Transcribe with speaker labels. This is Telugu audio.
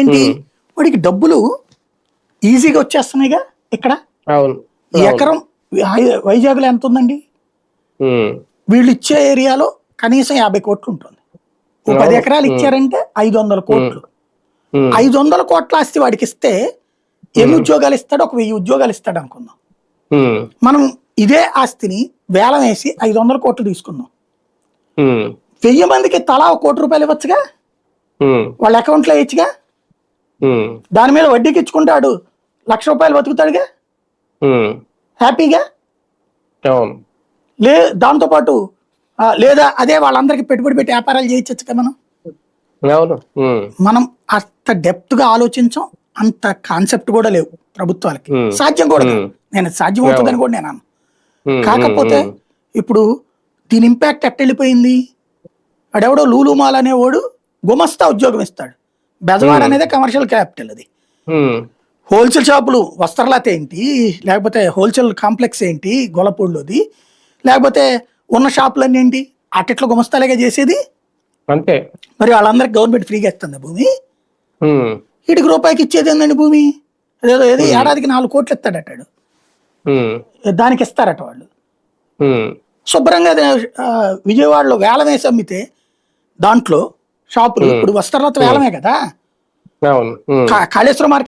Speaker 1: ఏంటి. వాడికి డబ్బులు ఈజీగా వచ్చేస్తున్నాయిగా ఇక్కడ ఎకరం వైజాగ్లో ఎంత ఉందండి. వీళ్ళు ఇచ్చే ఏరియాలో కనీసం యాభై కోట్లు ఉంటుంది ఓ పది. ఎకరాలు ఇచ్చారంటే ఐదు వందల కోట్లు. ఐదు వందల కోట్ల ఆస్తి వాడికి ఇస్తే ఎన్ని ఉద్యోగాలు ఇస్తాడు ఒక వెయ్యి ఉద్యోగాలు ఇస్తాడు అనుకుందాం. మనం ఇదే ఆస్తిని వేలం వేసి ఐదు వందల కోట్లు తీసుకుందాం. వెయ్యి మందికి తలా ఒక కోటి రూపాయలు ఇవ్వచ్చుగా. వాళ్ళ అకౌంట్లో వేయచ్చుగా. దాని మీద వడ్డీకి ఇచ్చుకుంటాడు. లక్ష రూపాయలు బతుకుతాడుగా. హ్యాపీగా? లే దాంతోపాటు ఆ, లేదా అదే వాళ్ళందరికీ పెట్టుబడి పెట్టి వ్యాపారాలు చేయించచ్చుగా మనం. మనం అంత డెప్త్గా ఆలోచించం అంత కాన్సెప్ట్ కూడా లేవు ప్రభుత్వాలకి. సాధ్యం కూడా. నేను సాధ్యం అవుతుందని కూడా నేను. కాకపోతే. ఇప్పుడు దీని ఇంపాక్ట్ ఎట్ట వెళ్ళిపోయింది వాడెవడో లూలు మాల్ అనేవాడు గుమస్తా ఉద్యోగం ఇస్తాడు. బెజవాడ అనేది కమర్షియల్ క్యాపిటల్ అది. హోల్సేల్ షాపులు వస్త్రలత ఏంటి లేకపోతే హోల్సేల్ కాంప్లెక్స్ ఏంటి గొల్లపూడిలోది లేకపోతే ఉన్న షాపులన్నీ ఏంటి అట్టిట్లో గుమస్తాలేగా చేసేది?
Speaker 2: అంతే.
Speaker 1: మరి వాళ్ళందరికి గవర్నమెంట్ ఫ్రీగా ఇస్తుంది భూమి. వీటికి రూపాయికి ఇచ్చేది ఏందండి భూమి? ఏదో ఏదో ఏడాదికి నాలుగు కోట్లు ఇస్తాడటాడు. దానికి ఇస్తారట వాళ్ళు. శుభ్రంగా విజయవాడలో వేలం వేసి అమ్మితే దాంట్లో షాపులు. ఇప్పుడు వస్త్రలత వేలమే కదా? కాళేశ్వరం మార్కెట్